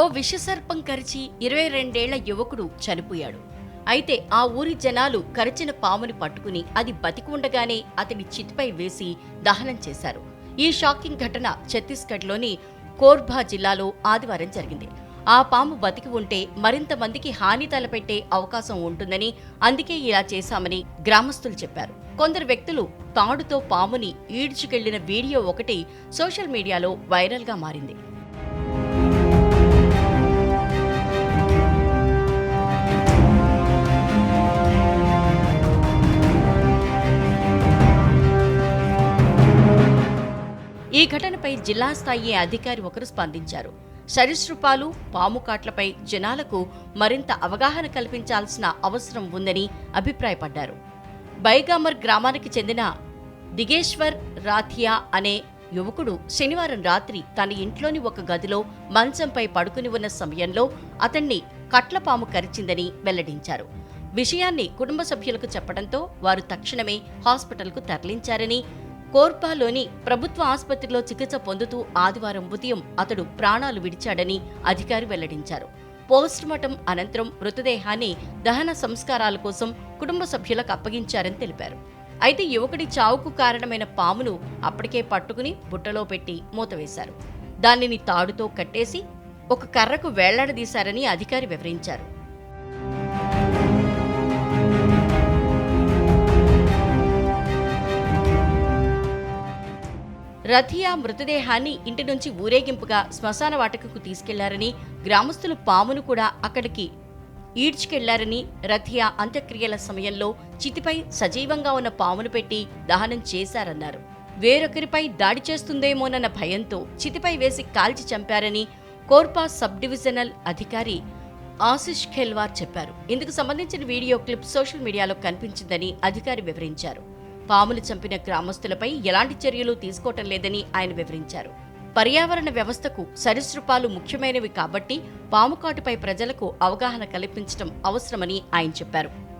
ఓ విషసర్పం కరిచి ఇరవై రెండేళ్ళ యువకుడు చనిపోయాడు. అయితే ఆ ఊరి జనాలు కరిచిన పాముని పట్టుకుని అది బతికి ఉండగానే అతని చితిపై వేసి దహనం చేశారు. ఈ షాకింగ్ ఘటన ఛత్తీస్గఢ్లోని కోర్బా జిల్లాలో ఆదివారం జరిగింది. ఆ పాము బతికి ఉంటే మరింత మందికి హాని తలపెట్టే అవకాశం ఉంటుందని అందుకే ఇలా చేశామని గ్రామస్తులు చెప్పారు. కొందరు వ్యక్తులు తాడుతో పాముని ఈడ్చుకెళ్ళిన వీడియో ఒకటి సోషల్ మీడియాలో వైరల్గా మారింది. ఈ ఘటనపై జిల్లా స్థాయి అధికారి ఒకరు స్పందించారు. సరీసృపాలు పాము కాట్లపై జనాలకు మరింత అవగాహన కల్పించాల్సిన అవసరం ఉందని అభిప్రాయపడ్డారు. బైగామర్ గ్రామానికి చెందిన దిగేశ్వర్ రాథియా అనే యువకుడు శనివారం రాత్రి తన ఇంట్లోని ఒక గదిలో మంచంపై పడుకుని ఉన్న సమయంలో అతన్ని కట్లపాము కరిచిందని వెల్లడించారు. విషయాన్ని కుటుంబ సభ్యులకు చెప్పడంతో వారు తక్షణమే హాస్పిటల్కు తరలించారని కోర్పాలోని ప్రభుత్వ ఆసుపత్రిలో చికిత్స పొందుతూ ఆదివారం ఉదయం అతడు ప్రాణాలు విడిచాడని అధికారి వెల్లడించారు. పోస్టుమార్టం అనంతరం మృతదేహాన్ని దహన సంస్కారాల కోసం కుటుంబ సభ్యులకు అప్పగించారని తెలిపారు. అయితే యువకుడి చావుకు కారణమైన పామును అప్పటికే పట్టుకుని బుట్టలో పెట్టి మూతవేశారు. దానిని తాడుతో కట్టేసి ఒక కర్రకు వేళ్ళాడదీశారని అధికారి వివరించారు. రథియా మృతదేహాన్ని ఇంటి నుంచి ఊరేగింపుగా శ్మశాన వాటకకు తీసుకెళ్ళారని గ్రామస్తులు పామును కూడా అక్కడికి ఈడ్చుకెళ్ళారని రథియా అంత్యక్రియల సమయంలో చితిపై సజీవంగా ఉన్న పామును పెట్టి దహనం చేశారన్నారు. వేరొకరిపై దాడి చేస్తుందేమోనన్న భయంతో చితిపై వేసి కాల్చి చంపారని కోర్పా సబ్ డివిజనల్ అధికారి ఆశిష్ ఖెల్వార్ చెప్పారు. ఇందుకు సంబంధించిన వీడియో క్లిప్ సోషల్ మీడియాలో కనిపించిందని అధికారి వివరించారు. పాములు చంపిన గ్రామస్తులపై ఎలాంటి చర్యలు తీసుకోవటం లేదని ఆయన వివరించారు. పర్యావరణ వ్యవస్థకు సరీసృపాలు ముఖ్యమైనవి కాబట్టి పాము కాటుపై ప్రజలకు అవగాహన కల్పించడం అవసరమని ఆయన చెప్పారు.